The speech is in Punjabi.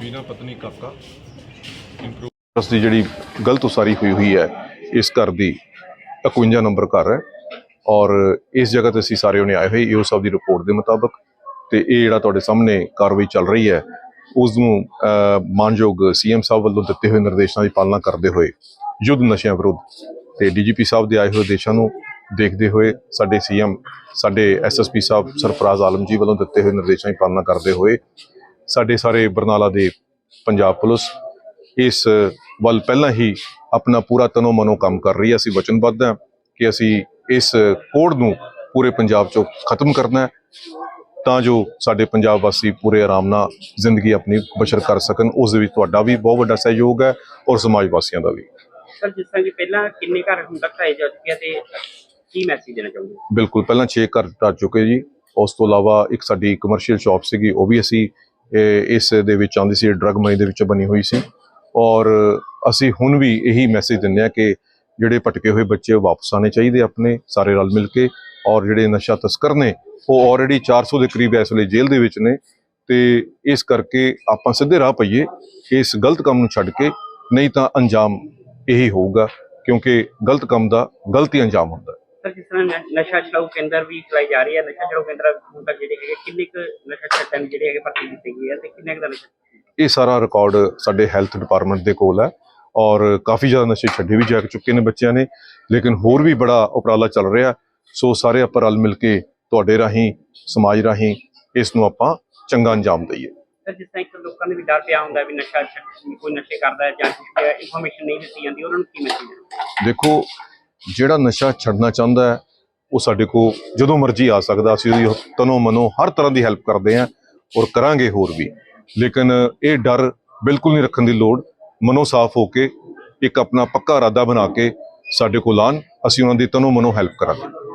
ਬੀਨਾ ਪਤਨੀ ਕਾਕਾ ਇੰਪਰੂਵ ਦੀ ਜਿਹੜੀ ਗਲਤ ਉਸਾਰੀ ਹੋਈ ਹੋਈ ਹੈ ਇਸ ਘਰ ਦੀ 51 ਨੰਬਰ ਘਰ ਹੈ ਔਰ ਇਸ ਜਗ੍ਹਾ ਤੇ ਅਸੀਂ ਸਾਰੇ ਉਹਨੇ ਆਏ ਹੋਏ ਈਓ ਸਾਹਿਬ ਦੀ ਰਿਪੋਰਟ ਦੇ ਮੁਤਾਬਕ ਤੇ ਇਹ ਜਿਹੜਾ ਤੁਹਾਡੇ ਸਾਹਮਣੇ ਕਾਰਵਾਈ ਚੱਲ ਰਹੀ ਹੈ ਉਸ ਨੂੰ ਅਹ, ਮਾਨਯੋਗ ਸੀਐਮ ਸਾਹਿਬ ਵੱਲੋਂ ਦਿੱਤੇ ਹੋਏ ਨਿਰਦੇਸ਼ਾਂ ਦੀ ਪਾਲਣਾ ਕਰਦੇ ਹੋਏ ਯੁੱਧ ਨਸ਼ਿਆਂ ਵਿਰੁੱਧ ਤੇ ਡੀਜੀਪੀ ਸਾਹਿਬ ਦੇ ਆਏ ਹੋਏ ਦੇਸ਼ਾਂ ਨੂੰ ਦੇਖਦੇ ਹੋਏ ਸਾਡੇ ਸੀਐਮ ਸਾਡੇ ਐਸਐਸਪੀ ਸਾਹਿਬ ਸਰਫਰਾਜ਼ ਆਲਮ ਜੀ ਵੱਲੋਂ ਦਿੱਤੇ ਹੋਏ ਨਿਰਦੇਸ਼ਾਂ ਦੀ ਪਾਲਣਾ ਕਰਦੇ ਹੋਏ ਸਾਡੇ ਸਾਰੇ ਬਰਨਾਲਾ ਦੇ ਪੰਜਾਬ ਪੁਲਿਸ ਇਸ ਵੱਲ ਪਹਿਲਾਂ ਹੀ ਆਪਣਾ ਪੂਰਾ ਤਨੋ ਮਨੋ ਕੰਮ ਕਰ ਰਹੀ ਹੈ। ਅਸੀਂ ਵਚਨਬੱਧ ਹਾਂ ਕਿ ਅਸੀਂ ਇਸ ਕੋਡ ਨੂੰ ਪੂਰੇ ਪੰਜਾਬ 'ਚੋਂ ਖਤਮ ਕਰਨਾ ਹੈ ਤਾਂ ਜੋ ਸਾਡੇ ਪੰਜਾਬ ਵਾਸੀ ਪੂਰੇ ਆਰਾਮ ਨਾਲ ਜ਼ਿੰਦਗੀ ਆਪਣੀ ਬਸ਼ਰ ਕਰ ਸਕਣ। ਉਸ ਦੇ ਵਿੱਚ ਤੁਹਾਡਾ ਵੀ ਬਹੁਤ ਵੱਡਾ ਸਹਿਯੋਗ ਹੈ ਔਰ ਸਮਾਜ ਵਾਸੀਆਂ ਦਾ ਵੀ। ਸਰ ਜਿਸ ਤਰ੍ਹਾਂ ਕਿ ਪਹਿਲਾਂ ਕਿੰਨੇ ਘਰ ਹੁਣ ਤੱਕ ਢਾਏ ਜਾ ਚੁੱਕੇ ਤੇ ਕੀ ਮੈਸੇਜ ਦੇਣਾ ਚਾਹੁੰਦੇ? ਬਿਲਕੁਲ ਪਹਿਲਾਂ 6 ਘਰ ਢੱਹ ਚੁੱਕੇ ਜੀ। ਉਸ ਤੋਂ ਇਲਾਵਾ ਇੱਕ ਸਾਡੀ ਕਮਰਸ਼ੀਅਲ ਸ਼ਾਪ ਸੀਗੀ ਉਹ ਵੀ ਅਸੀਂ ਇਸ ਦੇ ਵਿੱਚ ਆਉਂਦੀ ਸੀ ਡਰਗ ਮਨੀ ਦੇ ਵਿੱਚ ਬਣੀ ਹੋਈ ਸੀ। ਔਰ ਅਸੀਂ ਹੁਣ ਵੀ ਇਹੀ ਮੈਸੇਜ ਦਿੰਦੇ ਆ ਕਿ ਜਿਹੜੇ ਭਟਕੇ ਹੋਏ ਬੱਚੇ ਵਾਪਸ ਆਣੇ ਚਾਹੀਦੇ ਆਪਣੇ, ਸਾਰੇ ਰਲ ਮਿਲ ਕੇ। ਔਰ ਜਿਹੜੇ ਨਸ਼ਾ ਤਸਕਰ ਨੇ, ਉਹ ਆਲਰੇਡੀ 400 ਦੇ ਕਰੀਬ ਇਸ ਵੇਲੇ ਜੇਲ੍ਹ ਦੇ ਵਿੱਚ ਨੇ। ਤੇ ਇਸ ਕਰਕੇ ਆਪਾਂ ਸਿੱਧੇ ਰਾਹ ਪਈਏ, ਇਸ ਗਲਤ ਕੰਮ ਨੂੰ ਛੱਡ ਕੇ, ਨਹੀਂ ਤਾਂ ਅੰਜਾਮ ਇਹੀ ਹੋਊਗਾ, ਕਿਉਂਕਿ ਗਲਤ ਕੰਮ ਦਾ ਗਲਤ ਹੀ ਅੰਜਾਮ ਹੁੰਦਾ। ਸਰ ਜਿਸ ਤਰ੍ਹਾਂ ਨ- ਨਸ਼ਾ ਛਡਾਊ ਕੇਂਦਰ ਵੀ ਚਲਾਈ ਜਾ ਰਹੀ ਹੈ ਨਸ਼ਾ ਛਡਾਊ ਕੇਂਦਰ ਹੁਣ ਤੱਕ ਜਿਹੜੇ ਹੈਗੇ ਕਿੰਨੇ ਕੁ ਨਸ਼ਾ ਛੱਡਣ ਜਿਹੜੇ ਹੈਗੇ ਭਰਤੀ ਕੀਤੇ ਗਏ ਆ ਤੇ ਕਿੰਨੇ ਕੁ ਦਾ ਨਸ਼ਾ ਇਹ ਸਾਰਾ ਰਿਕਾਰਡ ਸਾਡੇ ਹੈਲਥ ਡਿਪਾਰਟਮੈਂਟ ਦੇ ਕੋਲ ਹੈ ਔਰ ਕਾਫੀ ਜ਼ਿਆਦਾ ਨਸ਼ੇ ਛੱਡੇ ਵੀ ਜਾ ਚੁੱਕੇ ਨੇ ਬੱਚਿਆਂ ਨੇ ਲੇਕਿਨ ਹੋਰ ਵੀ ਬੜਾ ਉਪਰਾਲਾ ਚੱਲ ਰਿਹਾ। ਸੋ ਸਾਰੇ ਆਪਾਂ ਰਲ ਮਿਲ ਕੇ ਤੁਹਾਡੇ ਰਾਹੀਂ ਸਮਾਜ ਰਾਹੀਂ ਇਸ ਨੂੰ ਆਪਾਂ ਚੰਗਾ ਅੰਜਾਮ ਦਈਏ। ਸਰ ਜਿਸ ਤਰ੍ਹਾਂ ਇੱਕ ਲੋਕਾਂ ਦੇ ਵੀ ਡਰ ਪਿਆ ਹੁੰਦਾ ਵੀ ਨਸ਼ਾ ਛੱਡ ਕੋਈ ਨਸ਼ੇ ਕਰਦਾ ਹੈ ਜਾਂ ਇਨਫੋਰਮੇਸ਼ਨ ਨਹੀਂ ਦਿੱਤੀ ਜਾਂਦੀ ਉਹਨਾਂ ਨੂੰ ਕੀ ਮੈਸੇਜ ਦੇਖੋ ਜਿਹੜਾ ਨਸ਼ਾ ਛੱਡਣਾ ਚਾਹੁੰਦਾ ਹੈ, ਉਹ ਸਾਡੇ ਕੋਲ ਜਦੋਂ ਮਰਜ਼ੀ ਆ ਸਕਦਾ। ਅਸੀਂ ਉਹਦੀ ਤਨੋ ਮਨੋ ਹਰ ਤਰ੍ਹਾਂ ਦੀ ਹੈਲਪ ਕਰਦੇ ਹਾਂ ਔਰ ਕਰਾਂਗੇ ਹੋਰ ਵੀ। ਲੇਕਿਨ ਇਹ ਡਰ ਬਿਲਕੁਲ ਨਹੀਂ ਰੱਖਣ ਦੀ ਲੋੜ। ਮਨੋ ਸਾਫ਼ ਹੋ ਕੇ ਇੱਕ ਆਪਣਾ ਪੱਕਾ ਇਰਾਦਾ ਬਣਾ ਕੇ ਸਾਡੇ ਕੋਲ ਆਉਣ। ਅਸੀਂ ਉਹਨਾਂ ਦੀ ਤਨੋ ਮਨੋ ਹੈਲਪ ਕਰਾਂਗੇ।